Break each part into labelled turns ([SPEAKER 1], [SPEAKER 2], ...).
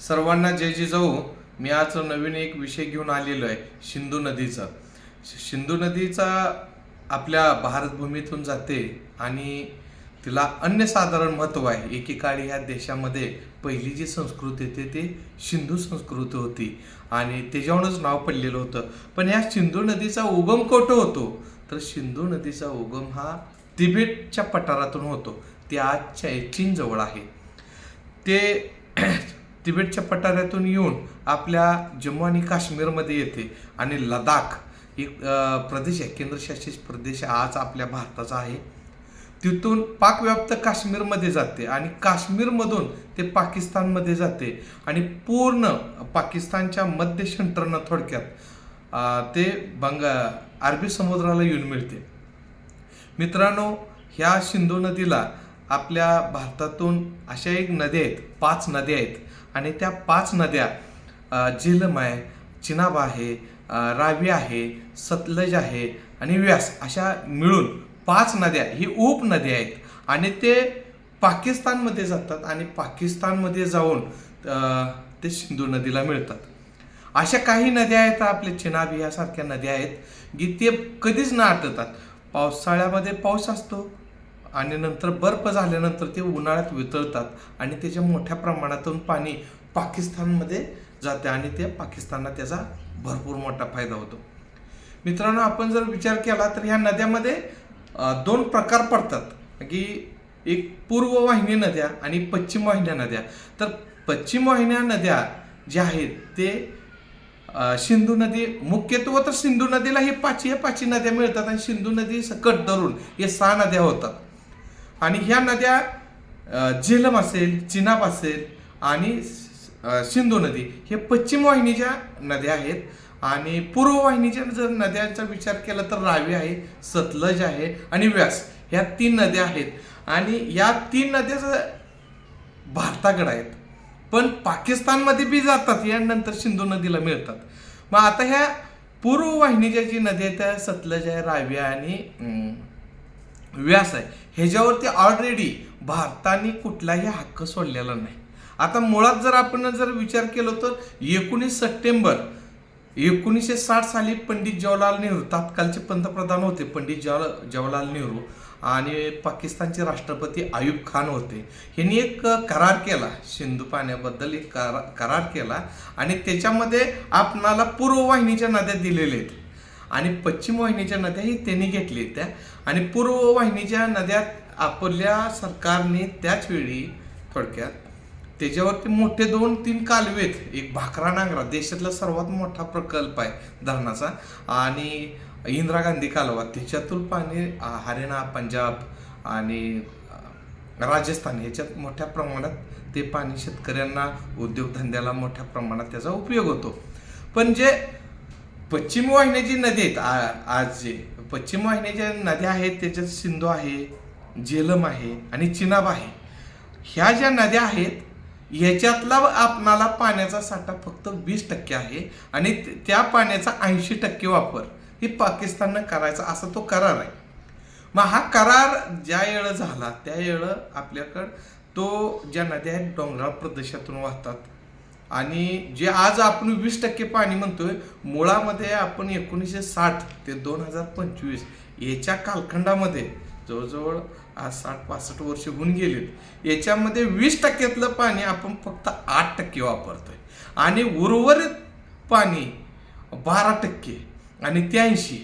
[SPEAKER 1] सर्वांना जय जिजाऊ मी आज नवीन एक विषय घेऊन आलेलो आहे सिंधू नदीचा. सिंधू नदीचा आपल्या भारतभूमीतून जाते आणि तिला अन्यसाधारण महत्त्व आहे. एकेकाळी ह्या देशामध्ये पहिली जी संस्कृती होती ते सिंधू संस्कृती होती आणि त्याच्यावरूनच नाव पडलेलं होतं. पण ह्या सिंधू नदीचा उगम कोठं होतो? तर सिंधू नदीचा उगम हा तिबेटच्या पठारातून होतो. ते आज चीन आहे. ते तिबेटच्या पठारातून येऊन आपल्या जम्मू आणि काश्मीरमध्ये येते. आणि लडाख एक प्रदेश आहे. केंद्रशासित प्रदेश आज आपल्या भारताचा आहे. तिथून पाकव्याप्त काश्मीरमध्ये जाते आणि काश्मीरमधून ते पाकिस्तानमध्ये जाते. आणि पूर्ण पाकिस्तानच्या मध्य शंटरनं थोडक्यात ते बंग अरबी समुद्राला येऊन मिळते. मित्रांनो ह्या सिंधू नदीला आपल्या भारतातून अशा एक नद्या आहेत पाच नद्या आहेत. आणि त्या पाच नद्या झेलम आहे चिनाब आहे रावी आहे सतलज आहे आणि व्यास अशा मिळून पाच नद्या ही उपनद्या आहेत. आणि ते पाकिस्तानमध्ये जातात आणि पाकिस्तानमध्ये जाऊन ते सिंधू नदीला मिळतात. अशा काही नद्या आहेत आपल्या चिनाब यासारख्या नद्या आहेत की ते कधीच न आटतात. पावसाळ्यामध्ये पाऊस असतो. आणि नंतर बर्फ झाल्यानंतर ते उन्हाळ्यात वितळतात आणि त्याच्या मोठ्या प्रमाणातून पाणी पाकिस्तानमध्ये जाते आणि ते पाकिस्तानला त्याचा भरपूर मोठा फायदा होतो. मित्रांनो आपण जर विचार केला तर ह्या नद्यामध्ये दोन प्रकार पडतात. की एक पूर्व वाहिनी नद्या आणि पश्चिम वाहिन्या नद्या. तर पश्चिम वाहिन्या नद्या ज्या आहेत ते सिंधू नदी मुख्यत्व तर सिंधू नदीला हे पाचही पाचही नद्या मिळतात आणि सिंधू नदी सकट धरून हे सहा नद्या होतात. आणि ह्या नद्या झेलम असेल चिनाब असेल आणि सिंधू नदी हे पश्चिम वाहिनीच्या नद्या आहेत. आणि पूर्व वाहिनीच्या जर नद्यांचा विचार केला तर रावी आहे सतलज आहे आणि व्यास. ह्या तीन नद्या आहेत. आणि या तीन नद्या भारताकडे आहेत पण पाकिस्तानमध्ये बी जातात यानंतर सिंधू नदीला मिळतात. मग आता ह्या पूर्व वाहिनीच्या जी नद्या आहेत त्या सतलज आहे रावी आहे आणि व्यास आहे. ह्याच्यावरती ऑलरेडी भारताने कुठलाही हक्क सोडलेला नाही. आता मुळात जर आपण जर विचार केला तर एकोणीस सप्टेंबर एकोणीसशे साठ साली पंडित जवाहरलाल नेहरू तात्काळचे पंतप्रधान होते पंडित जवाहर जवाहरलाल नेहरू आणि पाकिस्तानचे राष्ट्रपती आयुब खान होते. ह्यांनी एक करार केला सिंधू पाण्याबद्दल एक करा करार केला आणि त्याच्यामध्ये आपणाला पूर्व वाहिनीच्या नद्या दिलेल्या आहेत. आणि पश्चिम वाहिनीच्या नद्याही त्यांनी घेतली त्या. आणि पूर्व वाहिनीच्या नद्या आपल्या सरकारने त्याच वेळी थोडक्यात त्याच्यावरती मोठे दोन तीन कालवेत एक भाकरा नांगरा देशातला सर्वात मोठा प्रकल्प आहे धरणाचा. आणि इंदिरा गांधी कालवा त्याच्यातून पाणी हरियाणा पंजाब आणि राजस्थान ह्याच्यात मोठ्या प्रमाणात ते पाणी शेतकऱ्यांना उद्योगधंद्याला मोठ्या प्रमाणात त्याचा उपयोग होतो. पण जे पश्चिम वाहिन्याची नदी आहेत आ- आज जे पश्चिम वाहिन्याच्या नद्या आहेत त्याच्यात सिंधू आहे झेलम आहे आणि चिनाब आहे. ह्या ज्या नद्या आहेत याच्यातला आपणाला पाण्याचा साठा फक्त वीस टक्के आहे आणि त्या पाण्याचा ऐंशी टक्के वापर हे पाकिस्ताननं करायचा असा तो करार आहे. मग हा करार ज्या वेळ झाला त्या वेळ आपल्याकडं तो ज्या नद्या आहेत डोंगराळ प्रदेशातून वाहतात आणि जे आज आपण वीस टक्के पाणी म्हणतोय मुळामध्ये आपण एकोणीसशे साठ ते दोन हजार पंचवीस याच्या कालखंडामध्ये जवळजवळ आज साठ पासष्ट वर्ष होऊन गेलीत. याच्यामध्ये वीस टक्क्यातलं पाणी आपण फक्त आठ टक्के वापरतोय. आणि उर्वरित पाणी बारा टक्के आणि त्याऐंशी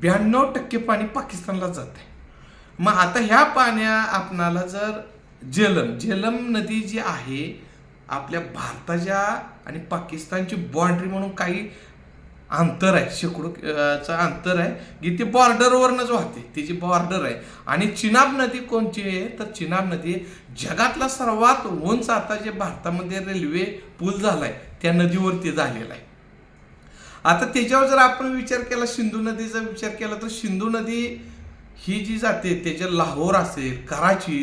[SPEAKER 1] ब्याण्णव टक्के पाणी पाकिस्तानला जात आहे मग आता ह्या पाण्या आपणाला जर झेलम झेलम नदी जी आहे आपल्या भारताच्या आणि पाकिस्तानची बाँड्री म्हणून काही अंतर आहे. शेकडो चं अंतर आहे. की ती बॉर्डरवरनंच वाहते. तिची बॉर्डर आहे. आणि चिनाब नदी कोणची आहे? तर चिनाब नदी जगातला सर्वात उंच आता जे भारतामध्ये रेल्वे पूल झाला आहे त्या नदीवरती झालेला आहे. आता त्याच्यावर जर आपण विचार केला सिंधू नदीचा विचार केला तर सिंधू नदी ही जी जाते त्याच्या लाहोर असेल कराची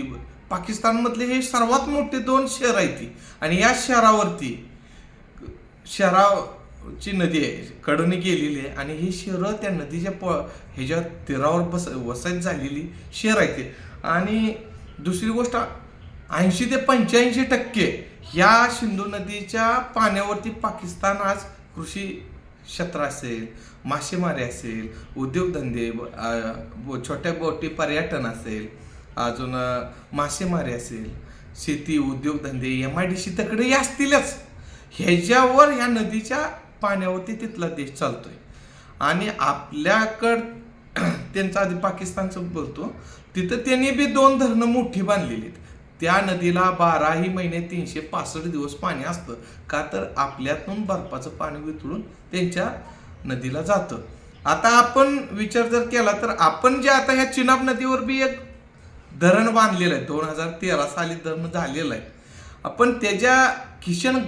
[SPEAKER 1] पाकिस्तानमधले हे सर्वात मोठे दोन शहर आहेत ती. आणि या शहरावरती शहराची नदी आहे कडने गेलेली आहे आणि ही शहरं त्या नदीच्या प ह्याच्या तीरावर बस वसायत झालेली शहर आहे ते. आणि दुसरी गोष्ट ऐंशी ते पंच्याऐंशी टक्के ह्या सिंधू नदीच्या पाण्यावरती पाकिस्तान आज कृषी क्षेत्र असेल मासेमारी असेल उद्योगधंदे छोट्या बोटी पर्यटन असेल अजून मासेमारी असेल शेती उद्योगधंदे एम आय डी सी तकडे असतीलच. ह्याच्यावर ह्या नदीच्या पाण्यावरती तिथला देश चालतोय. आणि आपल्याकड त्यांचा आधी पाकिस्तानचं बोलतो तिथं त्यांनी बी दोन धरणं मोठी बांधलेली आहेत त्या नदीला बाराही महिने तीनशे पासष्ट दिवस पाणी असतं. का तर आपल्यातून बर्फाचं पाणी वितळून त्यांच्या नदीला जातं. आता आपण विचार जर केला तर आपण जे आता ह्या चिनाब नदीवर बी एक धरण बांधलेलं आहे. दोन हजार तेरा साली धरण झालेलं आहे. आपण त्याच्या किशन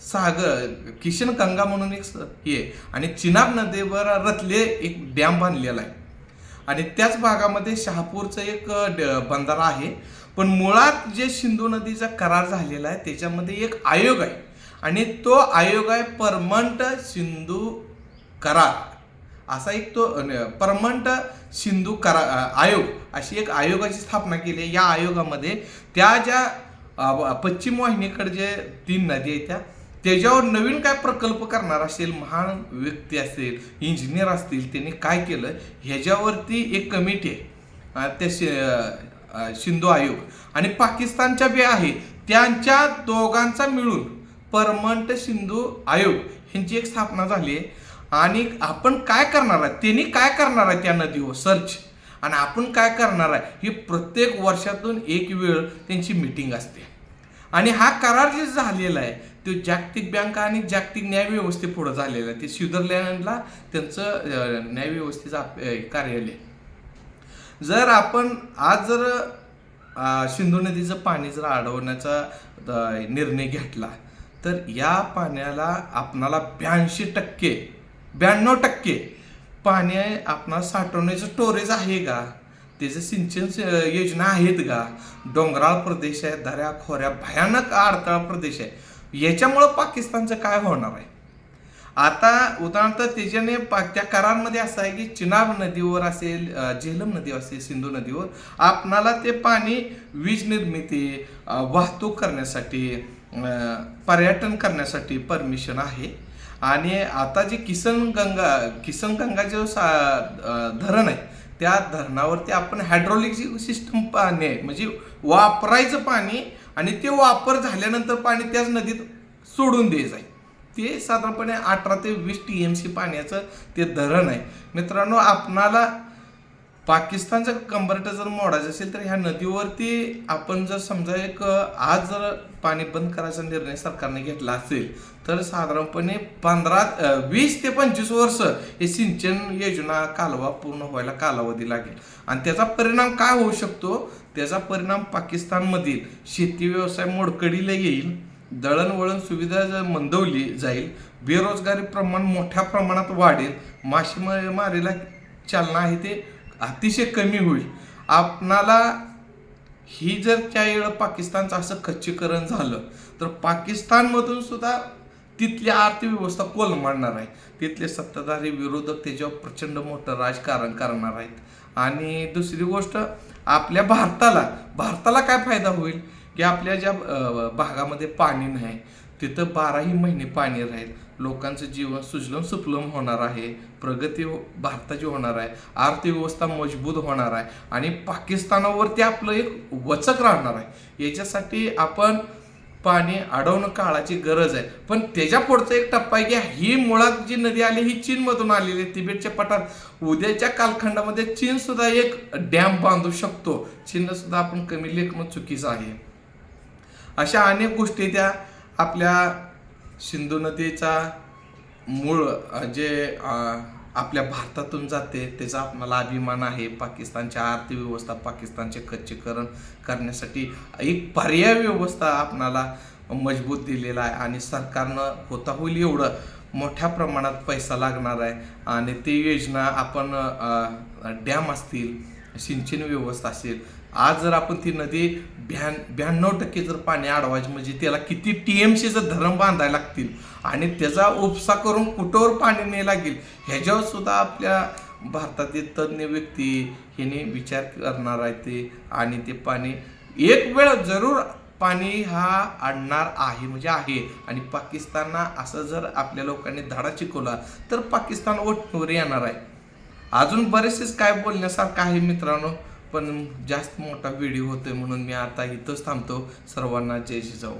[SPEAKER 1] सागर किशन गंगा म्हणून एक हे आहे. आणि चिनाब नदीवर रथले एक डॅम बांधलेला आहे. आणि त्याच भागामध्ये शहापूरचं एक ड- बंधारा आहे. पण मुळात जे सिंधू नदीचा करार झालेला आहे त्याच्यामध्ये एक आयोग आहे. आणि तो आयोग आहे परमंट सिंधू करार. असा एक तो परमंट सिंधू करा आयोग अशी एक आयोगाची स्थापना केली आहे. या आयोगामध्ये त्या ज्या पश्चिम वाहिनीकडे जे तीन नदी आहेत त्या त्याच्यावर नवीन काय प्रकल्प करणार असेल महान व्यक्ती असेल इंजिनियर असतील त्यांनी काय केलं ह्याच्यावरती एक कमिटी आहे. त्या शि- सिंधू आयोग. आणि पाकिस्तानच्या बी आहे त्यांच्या दोघांचा मिळून परमंट सिंधू आयोग ह्यांची एक स्थापना झाली आहे. आणि आपण काय करणार आहे? त्यांनी काय करणार आहे त्या नदीवर? सर्च आणि आपण काय करणार आहे? ही प्रत्येक वर्षातून एक वेळ त्यांची मिटिंग असते. आणि हा करार जे झालेला आहे तो जागतिक बँक आणि जागतिक न्याय पुढे झालेला आहे. ते स्वित्झर्लंडला त्यांचं न्यायव्यवस्थेचं न्याय व्यवस्थेचं आप- कार्यालय. जर आपण आज जर सिंधू नदीचं पाणी जर अडवण्याचा निर्णय घेतला तर या पाण्याला आपणाला ब्याऐंशी टक्के ब्याण्णव टक्के. पाणी आपणाला साठवण्याचं स्टोरेज आहे का? त्याचं सिंचन योजना आहेत का? डोंगराळ प्रदेश आहे दऱ्या खोऱ्या भयानक अडथळा प्रदेश आहे. याच्यामुळं पाकिस्तानचं काय होणार आहे? आता उदाहरणार्थ त्याच्याने पा त्या करारमध्ये असं आहे की चिनाब नदीवर असेल झेलम नदीवर असेल सिंधू नदीवर आपणाला ते पाणी वीज निर्मिती वाहतूक करण्यासाठी पर्यटन करण्यासाठी परमिशन आहे. आणि आता जे किसन गंगा किसन गंगा सा धरण आहे त्या धरणावरती आपण हायड्रॉलिक सिस्टम पाणी आहे म्हणजे वापरायचं पाणी आणि ते वापर झाल्यानंतर पाणी त्याच नदीत सोडून द्यायचं आहे ते साधारणपणे अठरा ते वीस टी एम सी पाण्याचं ते धरण आहे. मित्रांनो आपणाला पाकिस्तानचं कंबरट जर मोडायचं असेल तर ह्या नदीवरती आपण जर समजा एक आज जर पाणी बंद करायचा निर्णय सरकारने घेतला असेल तर साधारणपणे पंधरा वीस ते पंचवीस वर्ष हे सिंचन योजना कालवा पूर्ण व्हायला कालावधी लागेल. आणि त्याचा परिणाम काय होऊ शकतो? त्याचा परिणाम पाकिस्तानमधील शेती व्यवसाय मोडकडीला येईल दळणवळण सुविधा जर मंदवली जाईल बेरोजगारी प्रमाण मोठ्या प्रमाणात वाढेल मासेमारीला चालना आहे ते अतिशय कमी होईल. आपणाला ही जर त्यावेळेला पाकिस्तानचं असं खच्चीकरण झालं तर पाकिस्तानमधून सुद्धा तिथली अर्थव्यवस्था कोलमाडणार आहे. तिथले सत्ताधारी विरोधक त्याच्यावर प्रचंड मोठं राजकारण करणार आहेत. आणि दुसरी गोष्ट आपल्या भारताला भारताला काय फायदा होईल? की आपल्या ज्या भागामध्ये पाणी नाही तिथं बाराही महिने पाणी राहील. लोकांचं जीवन सुजलम सुफलम होणार आहे. प्रगती हो, भारताची होणार आहे. अर्थव्यवस्था मजबूत होणार आहे. आणि पाकिस्तानावरती आपलं एक वचक राहणार आहे. याच्यासाठी आपण पाणी अडवणं काळाची गरज आहे. पण त्याच्या पुढचा एक टप्पा आहे की ही मुळात जी नदी आली ही चीनमधून आलेली आहे तिबेटच्या पठार. उद्याच्या कालखंडामध्ये चीन सुद्धा एक डॅम बांधू शकतो. चीनला सुद्धा आपण कमी लेखणं चुकीचं आहे. अशा अनेक गोष्टी त्या आपल्या सिंधू नदीचा मूळ जे आपल्या भारतातून जाते त्याचा आपल्याला अभिमान आहे. पाकिस्तानच्या अर्थव्यवस्था पाकिस्तानचे खच्चीकरण करण्यासाठी एक पर्याय व्यवस्था आपणाला मजबूत दिलेला आहे आणि सरकारनं होता होईल एवढं मोठ्या प्रमाणात पैसा लागणार आहे. आणि ते योजना आपण डॅम असतील सिंचन व्यवस्था असेल. आज जर आपण ती नदी ब्याण ब्याण्णव टक्के जर पाणी अडवायचे म्हणजे त्याला किती टी एम सीचं धरण बांधायला लागतील? आणि त्याचा उपसा करून कुठंवर पाणी नाही लागेल? ह्याच्यावर सुद्धा आपल्या भारतातील तज्ज्ञ व्यक्ती ह्याने विचार करणार आहे ते. आणि ते पाणी एक वेळ जरूर पाणी हा आणणार आहे म्हणजे आहे. आणि पाकिस्तानना असं जर आपल्या लोकांनी धडा शिकवला तर पाकिस्तान ओटवर येणार आहे. अजून बरेचसेच काय बोलण्यासारखं आहे मित्रांनो पण जास्त मोठा व्हिडिओ होतोय म्हणून मी आता इथंच थांबतो. सर्वांना जय जाऊ